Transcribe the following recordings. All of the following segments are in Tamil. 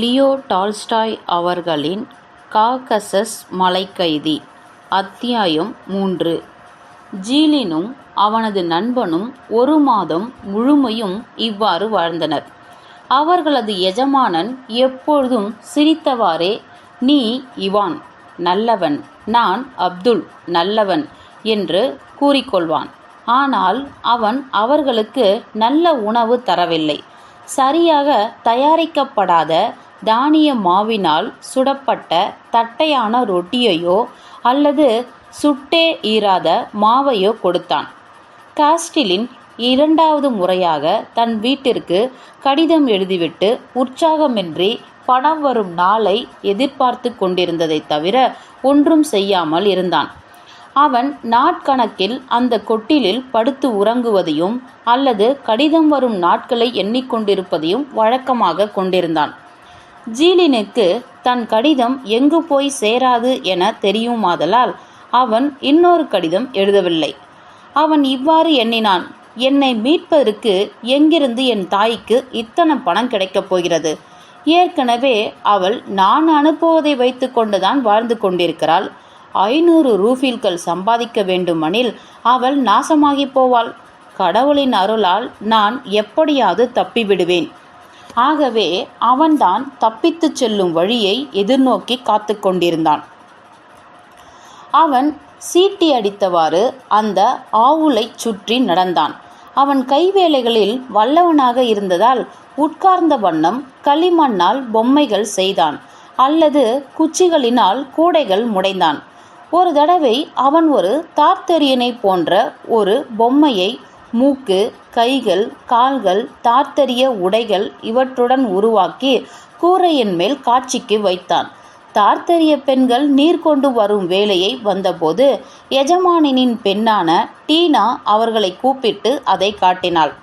லியோ டால்ஸ்டாய் அவர்களின் காகசஸ் மலைக்கைதி அத்தியாயம் மூன்று ஜீலினும் அவனது நண்பனும் ஒரு மாதம் முழுமையும் இவ்வாறு வாழ்ந்தனர். அவர்களது எஜமானன் எப்பொழுதும் சிரித்தவாறே நீ இவான் நல்லவன் நான் அப்துல் நல்லவன் என்று கூறிக்கொள்வான். ஆனால் அவன் அவர்களுக்கு நல்ல உணவு தரவில்லை. சரியாக தயாரிக்கப்படாத தானிய மாவினால் சுடப்பட்ட தட்டையான ரொட்டியையோ அல்லது சுட்டே ஈராத மாவையோ கொடுத்தான். காஸ்டிலின் இரண்டாவது முறையாக தன் வீட்டிற்கு கடிதம் எழுதிவிட்டு உற்சாகமின்றி பணம் வரும் நாளை எதிர்பார்த்து கொண்டிருந்ததைத் தவிர ஒன்றும் செய்யாமல் இருந்தான். அவன் நாட்கணக்கில் அந்த கொட்டிலில் படுத்து உறங்குவதையும் அல்லது கடிதம் வரும் நாட்களை எண்ணிக்கொண்டிருப்பதையும் வழக்கமாகக் கொண்டிருந்தான். ஜீலினுக்கு தன் கடிதம் எங்கு போய் சேராது என தெரியுமாதலால் அவன் இன்னொரு கடிதம் எழுதவில்லை. அவன் இவ்வாறு எண்ணினான் என்னை மீட்பதற்கு எங்கிருந்து என் தாய்க்கு இத்தனை பணம் கிடைக்கப் போகிறது? ஏற்கெனவே அவள் நான் அனுப்புவதை வைத்து கொண்டுதான் வாழ்ந்து கொண்டிருக்கிறாள். ஐநூறு ரூஃபில்கள் சம்பாதிக்க வேண்டுமெனில் அவள் நாசமாகிப் போவாள். கடவுளின் அருளால் நான் எப்படியாவது தப்பிவிடுவேன். ஆகவே அவன்தான் தப்பித்துச் செல்லும் வழியை எதிர்நோக்கி காத்து கொண்டிருந்தான். அவன் சீட்டியடித்தவாறு அந்த ஆவுலைச் சுற்றி நடந்தான். அவன் கைவேலைகளில் வல்லவனாக இருந்ததால் உட்கார்ந்த வண்ணம் களிமண்ணால் பொம்மைகள் செய்தான் அல்லது குச்சிகளினால் கூடைகள் முடைந்தான். ஒரு தடவை அவன் ஒரு தார்த்தரியனைப் போன்ற ஒரு பொம்மையை மூக்கு கைகள் கால்கள் தார்த்தரிய உடைகள் இவற்றுடன் உருவாக்கி கூரையின் மேல் காட்சிக்கு வைத்தான். தார்த்தரிய பெண்கள் நீர் கொண்டு வரும் வேலையை வந்தபோது எஜமானினின் பெண்ணான டீனா அவர்களை கூப்பிட்டு அதை காட்டினாள்.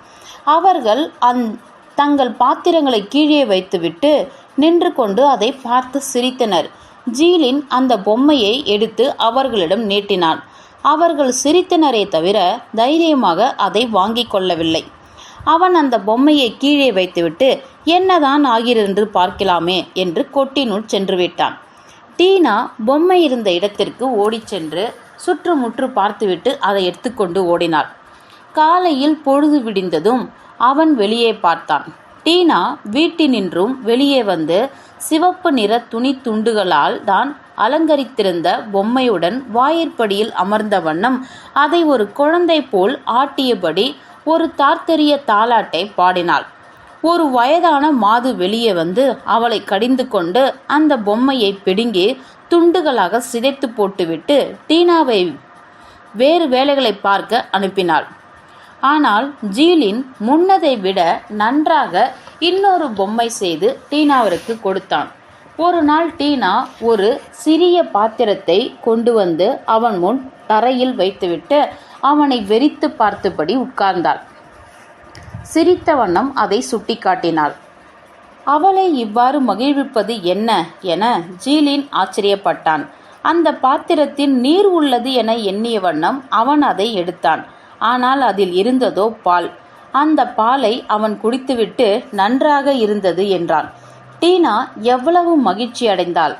அவர்கள் அந் தங்கள் பாத்திரங்களைக் கீழே வைத்துவிட்டு நின்று கொண்டு அதை பார்த்து சிரித்தனர். ஜீலின் அந்த பொம்மையை எடுத்து அவர்களிடம் நீட்டினான். அவர்கள் சிரித்தனரே தவிர தைரியமாக அதை வாங்கிக் கொள்ளவில்லை. அவன் அந்த பொம்மையை கீழே வைத்துவிட்டு என்னதான் ஆகிறதென்று பார்க்கலாமே என்று கொட்டினுள் சென்றுவிட்டான். டீனா பொம்மை இருந்த இடத்திற்கு ஓடிச் சென்று சுற்றுமுற்று பார்த்துவிட்டு அதை எடுத்துக்கொண்டு ஓடினாள். காலையில் பொழுது விடிந்ததும் அவன் வெளியே பார்த்தான். டீனா வீட்டினின்றும் வெளியே வந்து சிவப்பு நிற துணி துண்டுகளால் தான் அலங்கரித்திருந்த பொம்மையுடன் வாயிற்படியில் அமர்ந்த வண்ணம் அதை ஒரு குழந்தை போல் ஆட்டியபடி ஒரு தார்த்தெரிய தாலாட்டை பாடினாள். ஒரு வயதான மாது வெளியே வந்து அவளை கடிந்து கொண்டு அந்த பொம்மையை பிடுங்கி துண்டுகளாக சிதைத்துப் போட்டுவிட்டு டீனாவை வேறு வேலைகளைப் பார்க்க அனுப்பினாள். ஆனால் ஜீலின் முன்னதை விட நன்றாக இன்னொரு பொம்மை செய்து டீனாவிற்குக் கொடுத்தான். ஒரு நாள் டீனா ஒரு சிறிய பாத்திரத்தை கொண்டு வந்து அவன் முன் தரையில் வைத்துவிட்டு அவனை வெறித்துப் பார்த்தபடி உட்கார்ந்தாள். சிரித்த வண்ணம் அதை சுட்டிக்காட்டினாள். அவளை இவ்வாறு மகிழ்விப்பது என்ன என ஜீலின் ஆச்சரியப்பட்டான். அந்த பாத்திரத்தில் நீர் உள்ளது என எண்ணிய வண்ணம் அவன் அதை எடுத்தான். ஆனால் அதில் இருந்ததோ பால். அந்த பாலை அவன் குடித்துவிட்டு நன்றாக இருந்தது என்றான். டீனா எவ்வளவு மகிழ்ச்சி அடைந்தாள்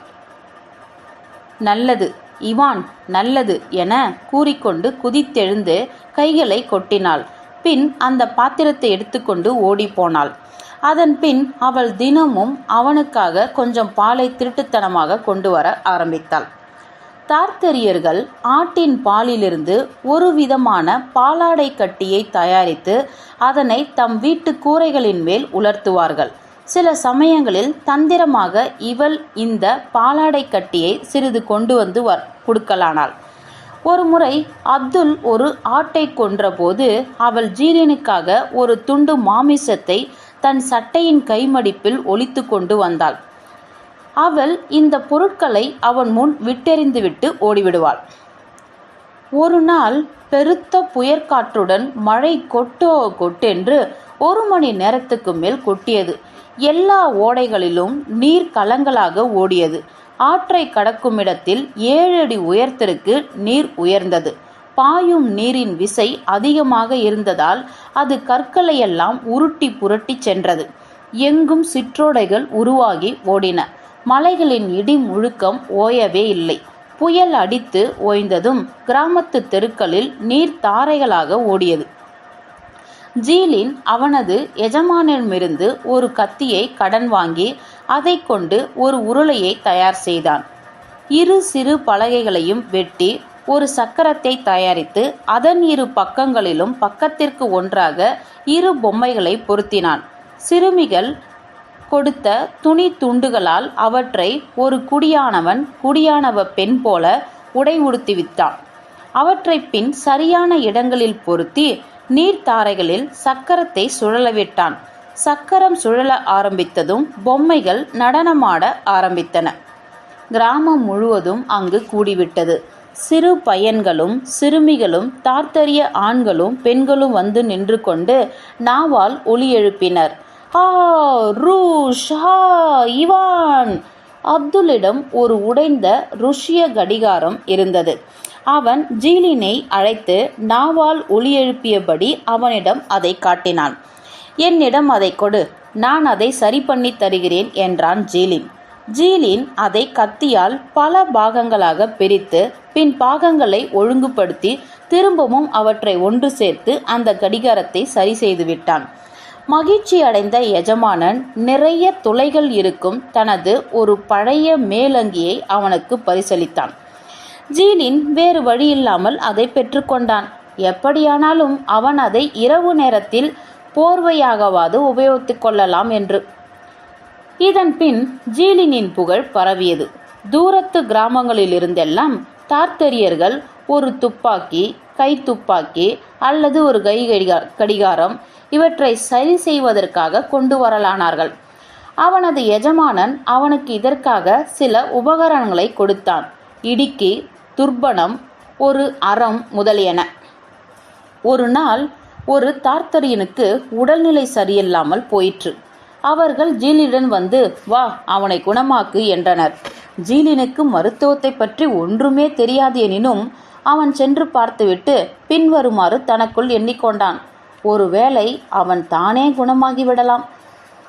நல்லது இவான் நல்லது என கூறிக்கொண்டு குதித்தெழுந்து கைகளை கொட்டினாள். பின் அந்த பாத்திரத்தை எடுத்துக்கொண்டு ஓடிப்போனாள். அதன் பின் அவள் தினமும் அவனுக்காக கொஞ்சம் பாலை திருட்டுத்தனமாக கொண்டு வர ஆரம்பித்தாள். தார்த்தரியர்கள் ஆட்டின் பாலிலிருந்து ஒருவிதமான பாலாடை கட்டியை தயாரித்து அதனை தம் வீட்டுக் கூரைகளின் மேல் உலர்த்துவார்கள். சில சமயங்களில் தந்திரமாக இவள் இந்த பாலாடை கட்டியை சிறிது கொண்டு வந்து கொடுக்கலானாள் ஒருமுறை அப்துல் ஒரு ஆட்டைக் கொன்றபோது அவள் ஜீரனுக்காக ஒரு துண்டு மாமிசத்தை தன் சட்டையின் கைமடிப்பில் ஒழித்து கொண்டு வந்தாள். அவள் இந்த பொருட்களை அவன் முன் விட்டெறிந்துவிட்டு ஓடிவிடுவாள். ஒரு நாள் பெருத்த புயற்காற்றுடன் மழை கொட்டோ கொட்டென்று ஒரு மணி நேரத்துக்கு மேல் கொட்டியது. எல்லா ஓடைகளிலும் நீர் கலங்களாக ஓடியது. ஆற்றைக் கடக்குமிடத்தில் ஏழடி உயரத்திற்கு நீர் உயர்ந்தது. பாயும் நீரின் விசை அதிகமாக இருந்ததால் அது கற்களையெல்லாம் உருட்டி புரட்டிச் சென்றது. எங்கும் சிற்றோடைகள் உருவாகி ஓடின மலைகளின் இடி முழுக்கம் ஓயவே இல்லை. புயல் அடித்து ஓய்ந்ததும் கிராமத்து தெருக்களில் நீர் தாரைகளாக ஓடியது. ஜீலின் அவனது எஜமானிடமிருந்து ஒரு கத்தியை கடன் வாங்கி அதை கொண்டு ஒரு உருளையை தயார் செய்தான். இரு சிறு பலகைகளையும் வெட்டி ஒரு சக்கரத்தை தயாரித்து அதன் இரு பக்கங்களிலும் பக்கத்திற்கு ஒன்றாக இரு பொம்மைகளை பொருத்தினான். சிறுமிகள் கொடுத்த துணி துண்டுகளால் அவற்றை ஒரு குடியானவன் குடியானவ பெண் போல உடை உடுத்திவித்தான் அவற்றை பின் சரியான இடங்களில் பொருத்தி நீர்த்தாரைகளில் சக்கரத்தை சுழலவிட்டான். சக்கரம் சுழல ஆரம்பித்ததும் பொம்மைகள் நடனமாட ஆரம்பித்தன. கிராமம் முழுவதும் அங்கு கூடிவிட்டது. சிறு பையன்களும் சிறுமிகளும் தார்த்தரிய ஆண்களும் பெண்களும் வந்து நின்று கொண்டு நாவால் ஒலி எழுப்பினர். ஆ ரூஷ் ஹா இவான். அப்துல்லிடம் ஒரு உடைந்த ருஷிய கடிகாரம் இருந்தது. அவன் ஜீலினை அழைத்து நாவால் ஒளியெழுப்பியபடி எழுப்பியபடி அவனிடம் அதை காட்டினான். என்னிடம் அதை கொடு. நான் அதை சரி பண்ணி தருகிறேன் என்றான் ஜீலின். ஜீலின் அதை கத்தியால் பல பாகங்களாக பிரித்து பின் பாகங்களை ஒழுங்குபடுத்தி திரும்பவும் அவற்றை ஒன்று சேர்த்து அந்த கடிகாரத்தை சரி செய்து விட்டான். மகிழ்ச்சி அடைந்த எஜமானன் நிறைய துளைகள் இருக்கும் தனது ஒரு பழைய மேலங்கியை அவனுக்கு பரிசளித்தான். ஜீலின் வேறு வழியில்லாமல் அதை பெற்றுக்கொண்டான் எப்படியானாலும் அவன் அதை இரவு நேரத்தில் போர்வையாகவாது உபயோகித்துக் கொள்ளலாம் என்று. இதன் பின் ஜீலினின் புகழ் பரவியது. தூரத்து கிராமங்களிலிருந்தெல்லாம் தார்த்தரியர்கள் ஒரு துப்பாக்கி கை துப்பாக்கி அல்லது ஒரு கை கடிகாரம் இவற்றை சரி செய்வதற்காக கொண்டு வரலானார்கள். அவனது எஜமானன் அவனுக்கு இதற்காக சில உபகரணங்களை கொடுத்தான். இடுக்கி துர்பணம் ஒரு அறம் முதலியன. ஒரு நாள் ஒரு தார்த்தரியனுக்கு உடல்நிலை சரியில்லாமல் போயிற்று. அவர்கள் ஜீலிடன் வந்து வா அவனை குணமாக்கு என்றனர். ஜீலினுக்கு மருத்துவத்தை பற்றி ஒன்றுமே தெரியாது எனினும் அவன் சென்று பார்த்துவிட்டு பின்வருமாறு தனக்குள் எண்ணிக்கொண்டான். ஒருவேளை அவன் தானே குணமாகி விடலாம்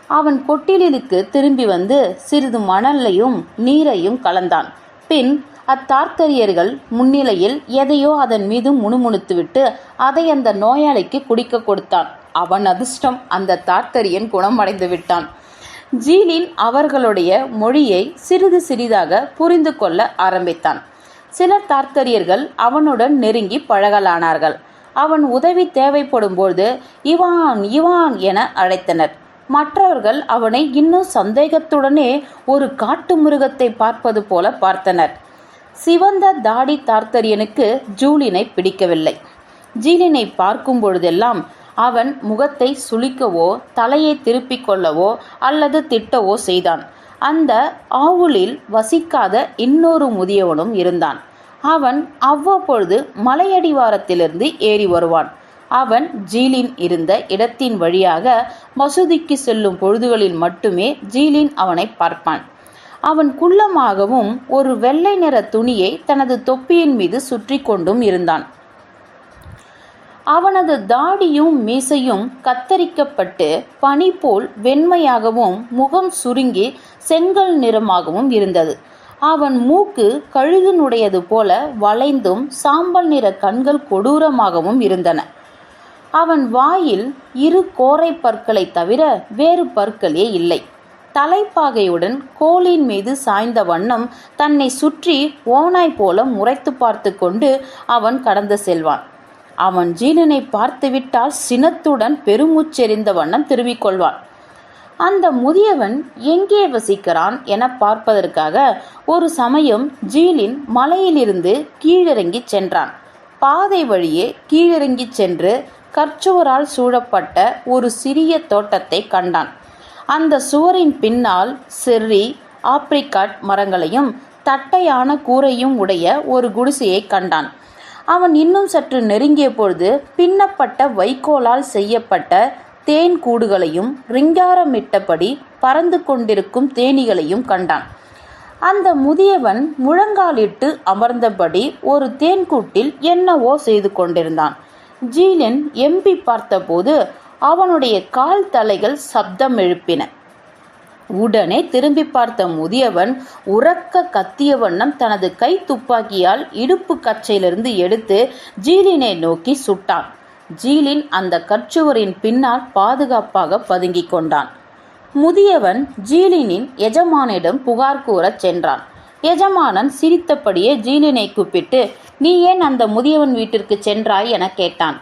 அவன் கொட்டிலிருக்கு திரும்பி வந்து சிறிது மணலையும் நீரையும் கலந்தான். பின் அத்தார்த்தரியர்கள் முன்னிலையில் எதையோ அதன் மீது முணுமுணுத்துவிட்டு அதை அந்த நோயாளிக்கு குடிக்க கொடுத்தான். அவன் அதிர்ஷ்டம் அந்த தார்த்தரியன் குணமடைந்து விட்டான். ஜீலின் அவர்களுடைய மொழியை சிறிது சிறிதாக புரிந்து கொள்ள ஆரம்பித்தான். சில தார்த்தரியர்கள் அவனுடன் நெருங்கி பழகலானார்கள். அவன் உதவி தேவைப்படும்போது இவான் இவான் என அழைத்தனர். மற்றவர்கள் அவனை இன்னும் சந்தேகத்துடனே ஒரு காட்டு மிருகத்தை பார்ப்பது போல பார்த்தனர். சிவந்த தாடி தார்த்தரியனுக்கு ஜூலினை பிடிக்கவில்லை. ஜீலினை பார்க்கும் பொழுதெல்லாம் அவன் முகத்தை சுளிக்கவோ தலையை திருப்பிக் கொள்ளவோ அல்லது திட்டவோ செய்தான். அந்த ஆவுலில் வசிக்காத இன்னொரு முதியவனும் இருந்தான். அவன் அவ்வப்பொழுது மலையடிவாரத்திலிருந்து ஏறி வருவான். அவன் ஜீலின் இருந்த இடத்தின் வழியாக மசூதிக்கு செல்லும் பொழுதுகளில் மட்டுமே ஜீலின் அவனை பார்ப்பான். அவன் குள்ளமாகவும் ஒரு வெள்ளை நிற துணியை தனது தொப்பியின் மீது சுற்றி கொண்டும் இருந்தான். அவனது தாடியும் மீசையும் கத்தரிக்கப்பட்டு பனி போல் வெண்மையாகவும் முகம் சுருங்கி செங்கல் நிறமாகவும் இருந்தது. அவன் மூக்கு கழுகுனுடையது போல வளைந்தும் சாம்பல் நிற கண்கள் கொடூரமாகவும் இருந்தன. அவன் வாயில் இரு கோரை பற்களை தவிர வேறு பற்களே இல்லை. தலைப்பாகையுடன் கோலின் மீது சாய்ந்த வண்ணம் தன்னை சுற்றி ஓனாய் போல முறைத்து பார்த்து கொண்டு அவன் கடந்து செல்வான். அவன் ஜீனனை பார்த்துவிட்டால் சினத்துடன் பெருமூச்செறிந்த வண்ணம் திரும்பிக் கொள்வான் அந்த முதியவன் எங்கே வசிக்கிறான் என பார்ப்பதற்காக ஒரு சமயம் ஜீலின் மலையிலிருந்து கீழிறங்கி சென்றான். பாதை வழியே கீழிறங்கி சென்று கற்சுவரால் சூழப்பட்ட ஒரு சிறிய தோட்டத்தை கண்டான். அந்த சுவரின் பின்னால் செர்ரி ஆப்ரிகாட் மரங்களையும் தட்டையான கூரையும் உடைய ஒரு குடிசையை கண்டான். அவன் இன்னும் சற்று நெருங்கிய பொழுது பின்னப்பட்ட வைக்கோலால் செய்யப்பட்ட தேன் கூடுகளையும் ரிங்காரமிட்டபடி பறந்து கொண்டிருக்கும் தேனீகளையும் கண்டான். அந்த முதியவன் முழங்காலிட்டு அமர்ந்தபடி ஒரு தேன்கூட்டில் என்னவோ செய்து கொண்டிருந்தான். ஜீலன் எம்பி பார்த்தபோது அவனுடைய கால் தலைகள் சப்தம் எழுப்பின. உடனே திரும்பி பார்த்த முதியவன் உறக்க கத்திய வண்ணம் தனது கை துப்பாக்கியால் இடுப்பு கச்சையிலிருந்து எடுத்து ஜீலினை நோக்கி சுட்டான். ஜீலின் அந்த கற்சுவரின் பின்னால் பாதுகாப்பாக பதுங்கிக் கொண்டான். முதியவன் ஜீலினின் எஜமானிடம் புகார் கூறச் சென்றான். எஜமானன் சிரித்தபடியே ஜீலினை கூப்பிட்டு நீ ஏன் அந்த முதியவன் வீட்டிற்கு சென்றாய்? என கேட்டான்.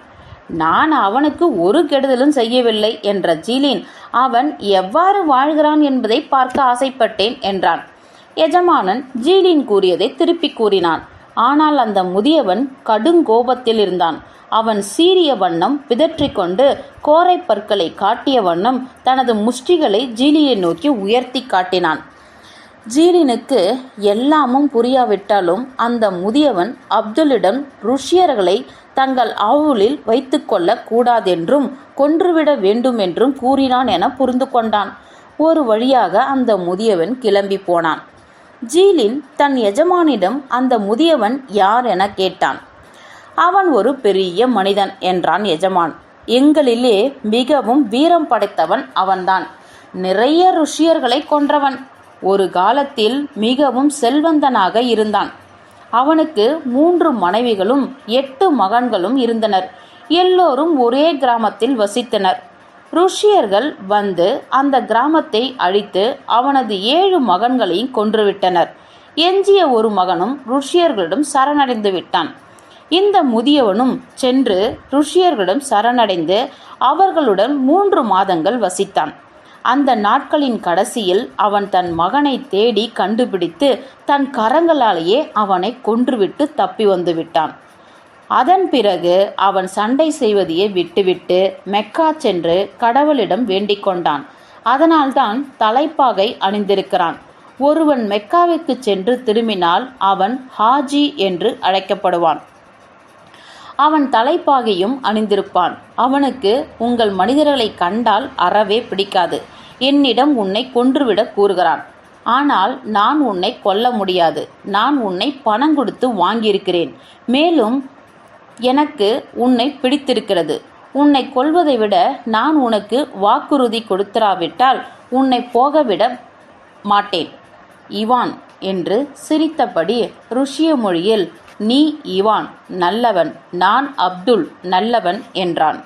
நான் அவனுக்கு ஒரு கெடுதலும் செய்யவில்லை என்ற ஜீலின் அவன் எவ்வாறு வாழ்கிறான் என்பதை பார்க்க ஆசைப்பட்டேன் என்றான். எஜமானன் ஜீலின் கூறியதை திருப்பி கூறினான். ஆனால் அந்த முதியவன் கடுங்கோபத்தில் இருந்தான். அவன் சீரிய வண்ணம் பிதற்றிக்கொண்டு கோரை பற்களை காட்டிய வண்ணம் தனது முஷ்டிகளை ஜீலியை நோக்கி உயர்த்தி காட்டினான். ஜீலினுக்கு எல்லாமும் புரியாவிட்டாலும் அந்த முதியவன் அப்துல்லிடம் ருஷியர்களை தங்கள் ஆவுலில் வைத்துக்கொள்ள கூடாதென்றும் கொன்றுவிட வேண்டும் என்றும் கூறினான் என புரிந்து கொண்டான். ஒரு வழியாக அந்த முதியவன் கிளம்பி போனான். ஜீலின் தன் எஜமானிடம் அந்த முதியவன் யார் என கேட்டான். அவன் ஒரு பெரிய மனிதன் என்றான் எஜமான். எங்களிலே மிகவும் வீரம் படைத்தவன் அவன்தான். நிறைய ருஷியர்களை கொன்றவன். ஒரு காலத்தில் மிகவும் செல்வந்தனாக இருந்தான். அவனுக்கு மூன்று மனைவிகளும் எட்டு மகன்களும் இருந்தனர். எல்லோரும் ஒரே கிராமத்தில் வசித்தனர். ருஷியர்கள் வந்து அந்த கிராமத்தை அழித்து அவனது ஏழு மகன்களையும் கொன்றுவிட்டனர். எஞ்சிய ஒரு மகனும் ருஷியர்களிடம் சரணடைந்து விட்டான். இந்த முதியவனும் சென்று ருஷியர்களிடம் சரணடைந்து அவர்களுடன் மூன்று மாதங்கள் வசித்தான். அந்த நாட்களின் கடைசியில் அவன் தன் மகனை தேடி கண்டுபிடித்து தன் கரங்களாலேயே அவனை கொன்றுவிட்டு தப்பி வந்து விட்டான். அதன் பிறகு அவன் சண்டை செய்வதையே விட்டுவிட்டு மெக்கா சென்று கடவுளிடம் வேண்டிக் கொண்டான். அதனால்தான் தலைப்பாகை அணிந்திருக்கிறான். ஒருவன் மெக்காவிற்கு சென்று திரும்பினால் அவன் ஹாஜி என்று அழைக்கப்படுவான். அவன் தலைப்பாகையும் அணிந்திருப்பான். அவனுக்கு உங்கள் மனிதர்களை கண்டால் அறவே பிடிக்காது. என்னிடம் உன்னை கொன்றுவிட கூறுகிறான். ஆனால் நான் உன்னை கொல்ல முடியாது. நான் உன்னை பணம் கொடுத்து வாங்கியிருக்கிறேன். மேலும் எனக்கு உன்னை பிடித்திருக்கிறது. உன்னை கொல்வதை விட நான் உனக்கு வாக்குறுதி கொடுத்திராவிட்டால் உன்னை போகவிட மாட்டேன். இவான் என்று சிரித்தபடி ருஷிய மொழியில் நீ இவான் நல்லவன். நான் அப்துல் நல்லவன் என்றான்.